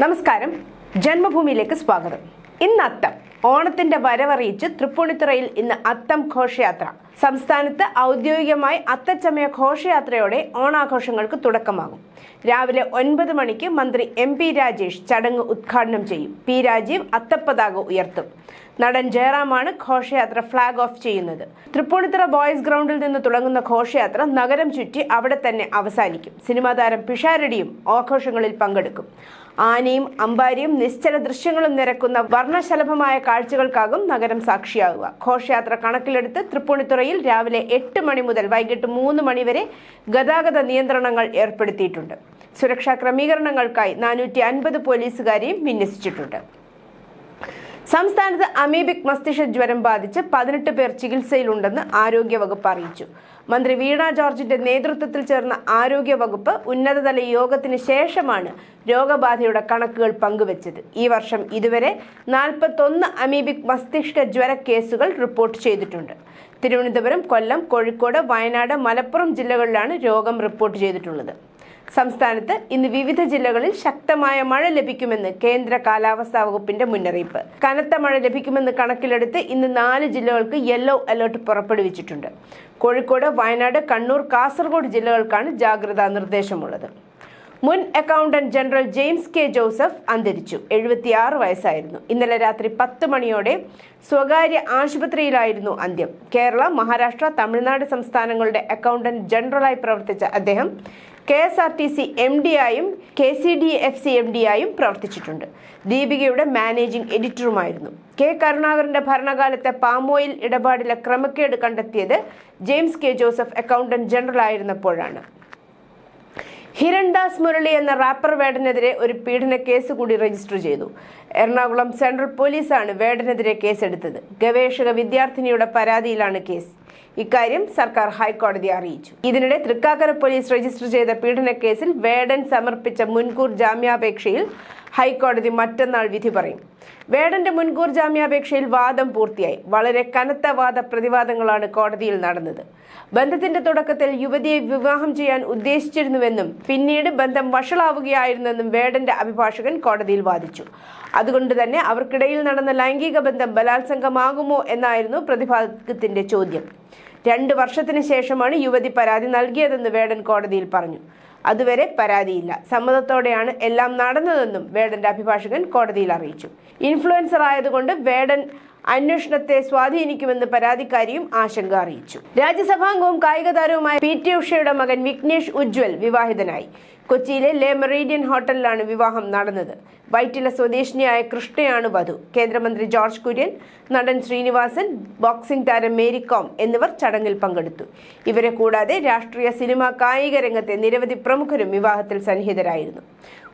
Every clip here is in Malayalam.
നമസ്കാരം. ജന്മഭൂമിയിലേക്ക് സ്വാഗതം. ഇന്ന് അത്തം. ഓണത്തിന്റെ വരവറിയിച്ച് തൃപ്പൂണിത്തുറയിൽ ഇന്ന് അത്തം ഘോഷയാത്ര. സംസ്ഥാനത്ത് ഔദ്യോഗികമായി അത്തച്ചമയ ഘോഷയാത്രയോടെ ഓണാഘോഷങ്ങൾക്ക് തുടക്കമാകും. രാവിലെ ഒൻപത് മണിക്ക് മന്ത്രി എം പി രാജേഷ് ചടങ്ങ് ഉദ്ഘാടനം ചെയ്യും. പി രാജീവ് അത്തപ്പതാക ഉയർത്തും. നടൻ ജയറാമാണ് ഘോഷയാത്ര ഫ്ളാഗ് ഓഫ് ചെയ്യുന്നത്. തൃപ്പൂണിത്തുറ ബോയ്സ് ഗ്രൗണ്ടിൽ നിന്ന് തുടങ്ങുന്ന ഘോഷയാത്ര നഗരം ചുറ്റി അവിടെ തന്നെ അവസാനിക്കും. സിനിമാ താരം പിഷാരടിയും ആഘോഷങ്ങളിൽ പങ്കെടുക്കും. ആനയും അമ്പാരിയും നിശ്ചല ദൃശ്യങ്ങളും നിരക്കുന്ന വർണശലഭമായ കാഴ്ചകൾക്കാകും നഗരം സാക്ഷിയാകുക ഘോഷയാത്ര കണക്കിലെടുത്ത് തൃപ്പൂണിത്തുറയിൽ രാവിലെ എട്ട് മണി മുതൽ വൈകിട്ട് മൂന്ന് മണി വരെ ഗതാഗത നിയന്ത്രണങ്ങൾ ഏർപ്പെടുത്തിയിട്ടുണ്ട്. സുരക്ഷാ ക്രമീകരണങ്ങൾക്കായി നാനൂറ്റി അൻപത് പോലീസുകാരെയും വിന്യസിച്ചിട്ടുണ്ട്. സംസ്ഥാനത്ത് അമീബിക് മസ്തിഷ്ക ജ്വരം ബാധിച്ച് പതിനെട്ട് പേർ ചികിത്സയിലുണ്ടെന്ന് ആരോഗ്യവകുപ്പ് അറിയിച്ചു. മന്ത്രി വീണ ജോർജിന്റെ നേതൃത്വത്തിൽ ചേർന്ന ആരോഗ്യവകുപ്പ് ഉന്നതതല യോഗത്തിന് ശേഷമാണ് രോഗബാധയുടെ കണക്കുകൾ പങ്കുവച്ചത്. ഈ വർഷം ഇതുവരെ നാൽപ്പത്തൊന്ന് അമീബിക് മസ്തിഷ്ക ജ്വര കേസുകൾ റിപ്പോർട്ട് ചെയ്തിട്ടുണ്ട്. തിരുവനന്തപുരം കൊല്ലം കോഴിക്കോട് വയനാട് മലപ്പുറം ജില്ലകളിലാണ് രോഗം റിപ്പോർട്ട് ചെയ്തിട്ടുള്ളത്. സംസ്ഥാനത്ത് ഇന്ന് വിവിധ ജില്ലകളിൽ ശക്തമായ മഴ ലഭിക്കുമെന്ന് കേന്ദ്ര കാലാവസ്ഥാ വകുപ്പിന്റെ മുന്നറിയിപ്പ്. കനത്ത മഴ ലഭിക്കുമെന്ന് കണക്കിലെടുത്ത് ഇന്ന് നാല് ജില്ലകൾക്ക് യെല്ലോ അലർട്ട് പുറപ്പെടുവിച്ചിട്ടുണ്ട്. കോഴിക്കോട് വയനാട് കണ്ണൂർ കാസർഗോഡ് ജില്ലകൾക്കാണ് ജാഗ്രതാ നിർദ്ദേശമുള്ളത്. മുൻ accountant general James K Joseph അന്തരിച്ചു. എഴുപത്തിയാറ് വയസ്സായിരുന്നു. ഇന്നലെ രാത്രി പത്ത് മണിയോടെ സ്വകാര്യ ആശുപത്രിയിലായിരുന്നു അന്ത്യം. കേരള മഹാരാഷ്ട്ര തമിഴ്നാട് സംസ്ഥാനങ്ങളുടെ അക്കൗണ്ടന്റ് ജനറലായി പ്രവർത്തിച്ച അദ്ദേഹം K S R T C M D ആയും K C D F C M D ആയും പ്രവർത്തിച്ചിട്ടുണ്ട്. ദീപികയുടെ മാനേജിംഗ് എഡിറ്ററുമായിരുന്നു. കെ കരുണാകരന്റെ ഭരണകാലത്തെ പാമോയിൽ ഇടപാടിലെ ക്രമക്കേട് കണ്ടെത്തിയത് James K Joseph accountant general ആയിരുന്നപ്പോഴാണ്. Hirandas Murali എന്ന റാപ്പർ വേടനെതിരെ ഒരു പീഡന കേസ് കൂടി രജിസ്റ്റർ ചെയ്തു. എറണാകുളം സെൻട്രൽ പോലീസാണ് വേടനെതിരെ കേസെടുത്തത്. ഗവേഷക വിദ്യാർത്ഥിനിയുടെ പരാതിയിലാണ് കേസ്. ഇക്കാര്യം സർക്കാർ ഹൈക്കോടതിയെ അറിയിച്ചു. ഇതിനിടെ തൃക്കാക്കര പോലീസ് രജിസ്റ്റർ ചെയ്ത പീഡനക്കേസിൽ കേസിൽ വേടൻ സമർപ്പിച്ച മുൻകൂർ ജാമ്യാപേക്ഷയിൽ ഹൈക്കോടതി മറ്റന്നാൾ വിധി പറയും. വേടന്റെ മുൻകൂർ ജാമ്യാപേക്ഷയിൽ വാദം പൂർത്തിയായി. വളരെ കനത്ത വാദ പ്രതിവാദങ്ങളാണ് കോടതിയിൽ നടന്നത്. ബന്ധത്തിന്റെ തുടക്കത്തിൽ യുവതിയെ വിവാഹം ചെയ്യാൻ ഉദ്ദേശിച്ചിരുന്നുവെന്നും പിന്നീട് ബന്ധം വഷളാവുകയായിരുന്നെന്നും വേടന്റെ അഭിഭാഷകൻ കോടതിയിൽ വാദിച്ചു. അതുകൊണ്ട് തന്നെ അവർക്കിടയിൽ നടന്ന ലൈംഗിക ബന്ധം ബലാത്സംഗമാകുമോ എന്നായിരുന്നു പ്രതിഭാഗത്തിന്റെ ചോദ്യം. രണ്ടു വർഷത്തിന് ശേഷമാണ് യുവതി പരാതി നൽകിയതെന്ന് വേടൻ കോടതിയിൽ പറഞ്ഞു. അതുവരെ പരാതിയില്ല. സമ്മതത്തോടെയാണ് എല്ലാം നടന്നതെന്നും വേടന്റെ അഭിഭാഷകൻ കോടതിയിൽ അറിയിച്ചു. ഇൻഫ്ലുവൻസർ ആയതുകൊണ്ട് വേടൻ അന്വേഷണത്തെ സ്വാധീനിക്കുമെന്ന് പരാതിക്കാരിയും ആശങ്ക അറിയിച്ചു. രാജ്യസഭാംഗവും കായിക താരവുമായ പി ടി ഉഷയുടെ മകൻ വിഘ്നേഷ് ഉജ്വൽ വിവാഹിതനായി. കൊച്ചിയിലെ ലേ മെറീഡിയൻ ഹോട്ടലിലാണ് വിവാഹം നടന്നത്. വൈറ്റില സ്വദേശിനിയായ കൃഷ്ണയാണ് വധു. കേന്ദ്രമന്ത്രി ജോർജ് കുര്യൻ നടൻ ശ്രീനിവാസൻ ബോക്സിംഗ് താരം മേരി കോം എന്നിവർ ചടങ്ങിൽ പങ്കെടുത്തു. ഇവരെ കൂടാതെ രാഷ്ട്രീയ സിനിമ കായിക രംഗത്തെ നിരവധി പ്രമുഖരും വിവാഹത്തിൽ സന്നിഹിതരായിരുന്നു.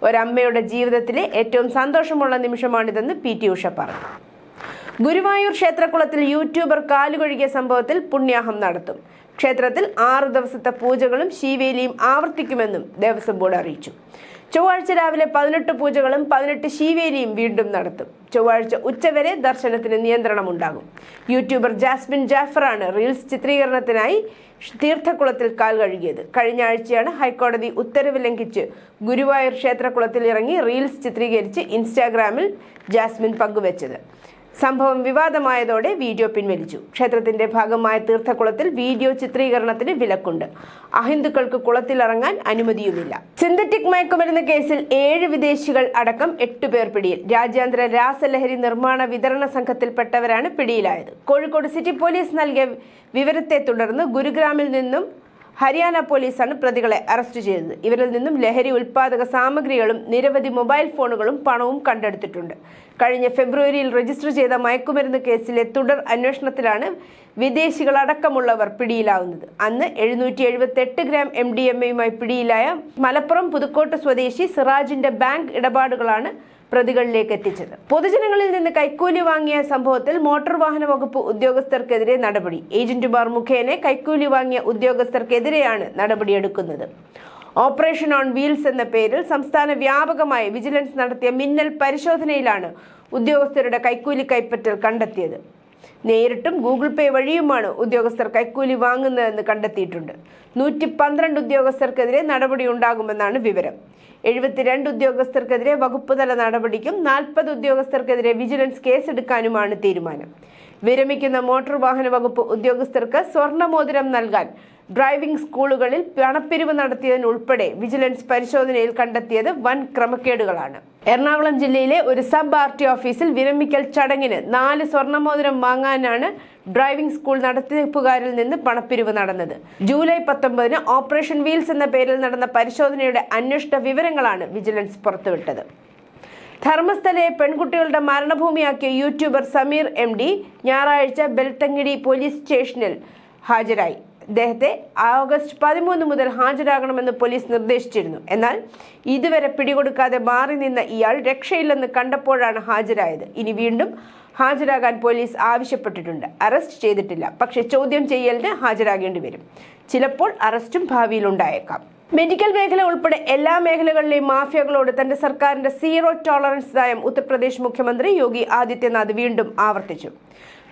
ഒരമ്മയുടെ ജീവിതത്തിലെ ഏറ്റവും സന്തോഷമുള്ള നിമിഷമാണിതെന്ന് പി ടി ഉഷ പറഞ്ഞു. ഗുരുവായൂർ ക്ഷേത്രക്കുളത്തിൽ യൂട്യൂബർ കാലുകഴുകിയ സംഭവത്തിൽ പുണ്യാഹം നടത്തും. ക്ഷേത്രത്തിൽ ആറു ദിവസത്തെ പൂജകളും ശീവേലിയും ആവർത്തിക്കുമെന്നും ദേവസ്വം ബോർഡ് അറിയിച്ചു. ചൊവ്വാഴ്ച രാവിലെ പതിനെട്ട് പൂജകളും പതിനെട്ട് ശീവേലിയും വീണ്ടും നടത്തും. ചൊവ്വാഴ്ച ഉച്ചവരെ ദർശനത്തിന് നിയന്ത്രണം ഉണ്ടാകും യൂട്യൂബർ ജാസ്മിൻ ജാഫറാണ് റീൽസ് ചിത്രീകരണത്തിനായി തീർത്ഥക്കുളത്തിൽ കാൽ കഴുകിയത്. കഴിഞ്ഞ ആഴ്ചയാണ് ഹൈക്കോടതി ഉത്തരവ് ലംഘിച്ച് ഗുരുവായൂർ ക്ഷേത്രക്കുളത്തിൽ ഇറങ്ങി റീൽസ് ചിത്രീകരിച്ച് ഇൻസ്റ്റാഗ്രാമിൽ ജാസ്മിൻ പങ്കുവച്ചത്. സംഭവം വിവാദമായതോടെ വീഡിയോ പിൻവലിച്ചു. ക്ഷേത്രത്തിന്റെ ഭാഗമായ തീർത്ഥക്കുളത്തിൽ വീഡിയോ ചിത്രീകരണത്തിന് വിലക്കുണ്ട്. അഹിന്ദുക്കൾക്ക് കുളത്തിലിറങ്ങാൻ അനുമതിയുമില്ല. സിന്തറ്റിക് മയക്കുമരുന്ന് കേസിൽ ഏഴ് വിദേശികൾ അടക്കം എട്ടുപേർ പിടിയിൽ. രാജ്യാന്തര രാസലഹരി നിർമ്മാണ വിതരണ സംഘത്തിൽപ്പെട്ടവരാണ് പിടിയിലായത്. കോഴിക്കോട് സിറ്റി പോലീസ് നൽകിയ വിവരത്തെ തുടർന്ന് ഗുരുഗ്രാമിൽ നിന്നും ഹരിയാന പോലീസാണ് പ്രതികളെ അറസ്റ്റ് ചെയ്തത്. ഇവരിൽ നിന്നും ലഹരി ഉൽപാദക സാമഗ്രികളും നിരവധി മൊബൈൽ ഫോണുകളും പണവും കണ്ടെടുത്തിട്ടുണ്ട്. കഴിഞ്ഞ ഫെബ്രുവരിയിൽ രജിസ്റ്റർ ചെയ്ത മയക്കുമരുന്ന് കേസിലെ തുടർ അന്വേഷണത്തിലാണ് വിദേശികളടക്കമുള്ളവർ പിടിയിലാവുന്നത്. അന്ന് എഴുന്നൂറ്റി എഴുപത്തെട്ട് ഗ്രാം എം ഡി എം എയുമായി പിടിയിലായ മലപ്പുറം പുതുക്കോട്ട് സ്വദേശി സിറാജിന്റെ ബാങ്ക് ഇടപാടുകളാണ് പ്രതികളിലേക്ക് എത്തിച്ചത്. പൊതുജനങ്ങളിൽ നിന്ന് കൈക്കൂലി വാങ്ങിയ സംഭവത്തിൽ മോട്ടോർ വാഹന വകുപ്പ് ഉദ്യോഗസ്ഥർക്കെതിരെ നടപടി. ഏജന്റുമാർ മുഖേന കൈക്കൂലി വാങ്ങിയ ഉദ്യോഗസ്ഥർക്കെതിരെയാണ് നടപടിയെടുക്കുന്നത്. ഓപ്പറേഷൻ ഓൺ വീൽസ് എന്ന പേരിൽ സംസ്ഥാന വ്യാപകമായി വിജിലൻസ് നടത്തിയ മിന്നൽ പരിശോധനയിലാണ് ഉദ്യോഗസ്ഥരുടെ കൈക്കൂലി കൈപ്പറ്റൽ കണ്ടെത്തിയത്. നേരിട്ടും ഗൂഗിൾ പേ വഴിയുമാണ് ഉദ്യോഗസ്ഥർ കൈക്കൂലി വാങ്ങുന്നതെന്ന് കണ്ടെത്തിയിട്ടുണ്ട്. നൂറ്റി പന്ത്രണ്ട് ഉദ്യോഗസ്ഥർക്കെതിരെ നടപടി ഉണ്ടാകുമെന്നാണ് വിവരം. എഴുപത്തിരണ്ട് ഉദ്യോഗസ്ഥർക്കെതിരെ വകുപ്പ് തല നടപടിക്കും നാൽപ്പത് ഉദ്യോഗസ്ഥർക്കെതിരെ വിജിലൻസ് കേസെടുക്കാനുമാണ് തീരുമാനം. വിരമിക്കുന്ന മോട്ടോർ വാഹന വകുപ്പ് ഉദ്യോഗസ്ഥർക്ക് സ്വർണമോതിരം നൽകാൻ ഡ്രൈവിംഗ് സ്കൂളുകളിൽ പണപ്പിരിവ് നടത്തിയതിനുൾപ്പെടെ വിജിലൻസ് പരിശോധനയിൽ കണ്ടെത്തിയത് വൻ ക്രമക്കേടുകളാണ്. എറണാകുളം ജില്ലയിലെ ഒരു സബ് ആർ ടി ഓഫീസിൽ വിരമിക്കൽ ചടങ്ങിന് നാല് സ്വർണമോതിരം വാങ്ങാനാണ് ഡ്രൈവിംഗ് സ്കൂൾ നടത്തിപ്പുകാരിൽ നിന്ന് പണപ്പിരിവ് നടന്നത്. ജൂലൈ പത്തൊമ്പതിന് ഓപ്പറേഷൻ വീൽസ് എന്ന പേരിൽ നടന്ന പരിശോധനയുടെ അന്വേഷണ വിവരങ്ങളാണ് വിജിലൻസ് പുറത്തുവിട്ടത്. ധർമ്മസ്ഥലയെ പെൺകുട്ടികളുടെ മരണഭൂമിയാക്കിയ യൂട്യൂബർ സമീർ എം ഡി ഞായറാഴ്ച ബെൽത്തങ്ങിടി പോലീസ് സ്റ്റേഷനിൽ ഹാജരായി. അദ്ദേഹത്തെ ഓഗസ്റ്റ് പതിമൂന്ന് മുതൽ ഹാജരാകണമെന്ന് പോലീസ് നിർദ്ദേശിച്ചിരുന്നു. എന്നാൽ ഇതുവരെ പിടികൊടുക്കാതെ മാറി നിന്ന ഇയാൾ രക്ഷയില്ലെന്ന് കണ്ടപ്പോഴാണ് ഹാജരായത്. ഇനി വീണ്ടും ഹാജരാകാൻ പോലീസ് ആവശ്യപ്പെട്ടിട്ടുണ്ട്. അറസ്റ്റ് ചെയ്തിട്ടില്ല. പക്ഷേ ചോദ്യം ചെയ്യലിന് ഹാജരാകേണ്ടി വരും. ചിലപ്പോൾ അറസ്റ്റും ഭാവിയിൽ ഉണ്ടായേക്കാം. മെഡിക്കൽ മേഖല ഉൾപ്പെടെ എല്ലാ മേഖലകളിലെയും മാഫിയകളോട് തന്റെ സർക്കാരിന്റെ സീറോ ടോളറൻസ് നയം ഉത്തർപ്രദേശ് മുഖ്യമന്ത്രി യോഗി ആദിത്യനാഥ് വീണ്ടും ആവർത്തിച്ചു.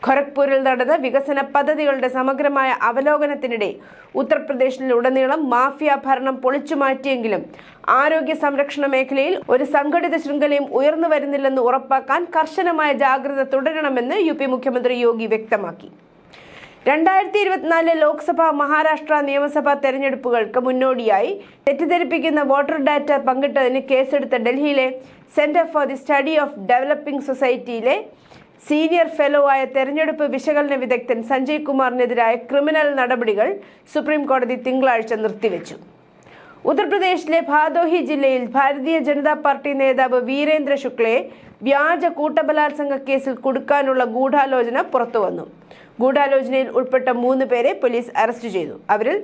ഖൊരഗ്പൂരിൽ നടന്ന വികസന പദ്ധതികളുടെ സമഗ്രമായ അവലോകനത്തിനിടെ ഉത്തർപ്രദേശിലുടനീളം മാഫിയ ഭരണം പൊളിച്ചുമാറ്റിയെങ്കിലും ആരോഗ്യ സംരക്ഷണ മേഖലയിൽ ഒരു സംഘടിത ശൃംഖലയും ഉയർന്നു വരുന്നില്ലെന്ന് ഉറപ്പാക്കാൻ കർശനമായ ജാഗ്രത തുടരണമെന്ന് യു മുഖ്യമന്ത്രി യോഗി വ്യക്തമാക്കി. രണ്ടായിരത്തി ഇരുപത്തിനാലിലെ ലോക്സഭ മഹാരാഷ്ട്ര നിയമസഭാ തെരഞ്ഞെടുപ്പുകൾക്ക് മുന്നോടിയായി തെറ്റിദ്ധരിപ്പിക്കുന്ന വോട്ടർ ഡാറ്റ പങ്കിട്ടതിന് കേസെടുത്ത ഡൽഹിയിലെ centre for the study of developing സൊസൈറ്റിയിലെ senior fellow ആയ തെരഞ്ഞെടുപ്പ് വിശകലന വിദഗ്ധൻ സഞ്ജയ് കുമാറിനെതിരായ ക്രിമിനൽ നടപടികൾ സുപ്രീം കോടതി തിങ്കളാഴ്ച നിർത്തിവെച്ചു. ഉത്തർപ്രദേശിലെ ഭാദോഹി ജില്ലയിൽ ഭാരതീയ ജനതാ പാർട്ടി നേതാവ് വീരേന്ദ്ര ശുക്ലയെ വ്യാജ കൂട്ടബലാത്സംഗ കേസിൽ കൊടുക്കാനുള്ള ഗൂഢാലോചന പുറത്തുവന്നു. ഗൂഢാലോചനയിൽ ഉൾപ്പെട്ട മൂന്ന് പേരെ പോലീസ് അറസ്റ്റ് ചെയ്തു. അവരിൽ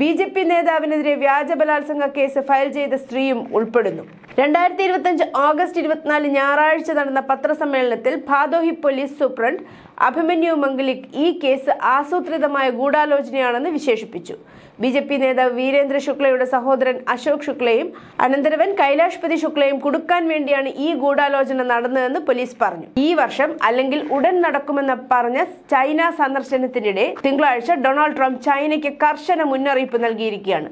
ബി ജെ പി നേതാവിനെതിരെ വ്യാജ ബലാത്സംഗ കേസ് ഫയൽ ചെയ്ത സ്ത്രീയും ഉൾപ്പെടുന്നു. രണ്ടായിരത്തി ഇരുപത്തിയഞ്ച് ഓഗസ്റ്റ് ഇരുപത്തിനാല് ഞായറാഴ്ച നടന്ന പത്രസമ്മേളനത്തിൽ ഭാദോഹി പോലീസ് സൂപ്രണ്ട് അഭിമന്യു മംഗലിക് ഈ കേസ് ആസൂത്രിതമായ ഗൂഢാലോചനയാണെന്ന് വിശേഷിപ്പിച്ചു. ബി ജെ പി നേതാവ് വീരേന്ദ്ര ശുക്ലയുടെ സഹോദരൻ അശോക് ശുക്ലയും അനന്തരവൻ കൈലാഷ്പതി ശുക്ലയും കൊടുക്കാൻ വേണ്ടിയാണ് ഈ ഗൂഢാലോചന നടന്നതെന്ന് പോലീസ് പറഞ്ഞു. ഈ വർഷം അല്ലെങ്കിൽ ഉടൻ നടക്കുമെന്ന് പറഞ്ഞ ചൈന സന്ദർശനത്തിനിടെ തിങ്കളാഴ്ച ഡൊണാൾഡ് ട്രംപ് ചൈനയ്ക്ക് കർശന മുന്നറിയിപ്പ് നൽകിയിരിക്കുകയാണ്.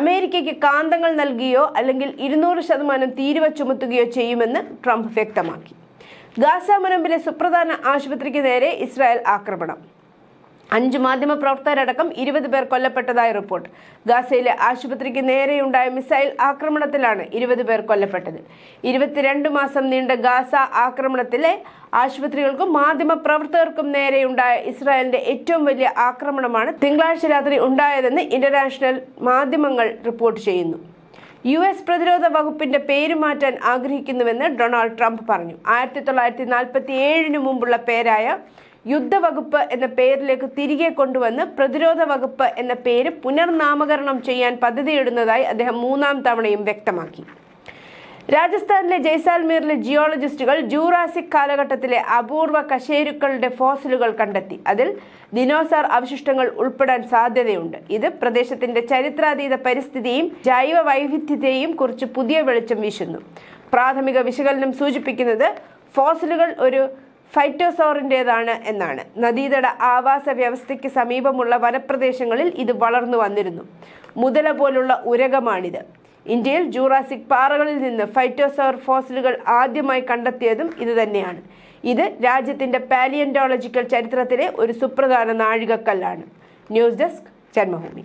അമേരിക്കയ്ക്ക് കാന്തങ്ങൾ നൽകുകയോ അല്ലെങ്കിൽ ഇരുന്നൂറ് ശതമാനം തീരുവ ചുമത്തുകയോ ചെയ്യുമെന്ന് ട്രംപ് വ്യക്തമാക്കി. ഗാസ മുനമ്പിലെ സുപ്രധാന ആശുപത്രിക്ക് നേരെ ഇസ്രായേൽ ആക്രമണം. അഞ്ച് മാധ്യമ പ്രവർത്തകരടക്കം ഇരുപത് പേർ കൊല്ലപ്പെട്ടതായി റിപ്പോർട്ട്. ഗാസയിലെ ആശുപത്രിക്ക് നേരെയുണ്ടായ മിസൈൽ ആക്രമണത്തിലാണ് ഇരുപത് പേർ കൊല്ലപ്പെട്ടത്. ഇരുപത്തിരണ്ട് മാസം നീണ്ട ഗാസ ആക്രമണത്തിലെ ആശുപത്രികൾക്കും മാധ്യമപ്രവർത്തകർക്കും നേരെയുണ്ടായ ഇസ്രായേലിന്റെ ഏറ്റവും വലിയ ആക്രമണമാണ് തിങ്കളാഴ്ച രാത്രി ഉണ്ടായതെന്ന് ഇന്റർനാഷണൽ മാധ്യമങ്ങൾ റിപ്പോർട്ട് ചെയ്യുന്നു. യു എസ് പ്രതിരോധ വകുപ്പിന്റെ പേര് മാറ്റാൻ ആഗ്രഹിക്കുന്നുവെന്ന് ഡൊണാൾഡ് ട്രംപ് പറഞ്ഞു. ആയിരത്തി തൊള്ളായിരത്തി നാൽപ്പത്തി ഏഴിന് മുമ്പുള്ള പേരായ യുദ്ധവകുപ്പ് എന്ന പേരിലേക്ക് തിരികെ കൊണ്ടുവന്ന് പ്രതിരോധ വകുപ്പ് എന്ന പേര് പുനർനാമകരണം ചെയ്യാൻ പദ്ധതിയിടുന്നതായി അദ്ദേഹം മൂന്നാം തവണയും വ്യക്തമാക്കി. രാജസ്ഥാനിലെ ജയ്സാൽമീറിലെ ജിയോളജിസ്റ്റുകൾ ജൂറാസിക് കാലഘട്ടത്തിലെ അപൂർവ കശേരുക്കളുടെ ഫോസിലുകൾ കണ്ടെത്തി. അതിൽ ദിനോസാർ അവശിഷ്ടങ്ങൾ ഉൾപ്പെടാൻ സാധ്യതയുണ്ട്. ഇത് പ്രദേശത്തിന്റെ ചരിത്രാതീത പരിസ്ഥിതിയും ജൈവ വൈവിധ്യത്തെയും കുറിച്ച് പുതിയ വെളിച്ചം വീശുന്നു. പ്രാഥമിക വിശകലനം സൂചിപ്പിക്കുന്നത് ഫോസിലുകൾ ഒരു ഫൈറ്റോസോറിന്റെതാണ് എന്നാണ്. നദീതട ആവാസ വ്യവസ്ഥയ്ക്ക് സമീപമുള്ള വനപ്രദേശങ്ങളിൽ ഇത് വളർന്നു വന്നിരുന്നു. മുതല പോലുള്ള ഉരകമാണിത്. ഇന്ത്യയിൽ ജൂറാസിക് പാറകളിൽ നിന്ന് ഫൈറ്റോസോർ ഫോസിലുകൾ ആദ്യമായി കണ്ടെത്തിയതും ഇതുതന്നെയാണ് ഇത് രാജ്യത്തിന്റെ പാലിയന്റോളജിക്കൽ ചരിത്രത്തിലെ ഒരു സുപ്രധാന നാഴികക്കല്ലാണ്. News desk Janmabhumi.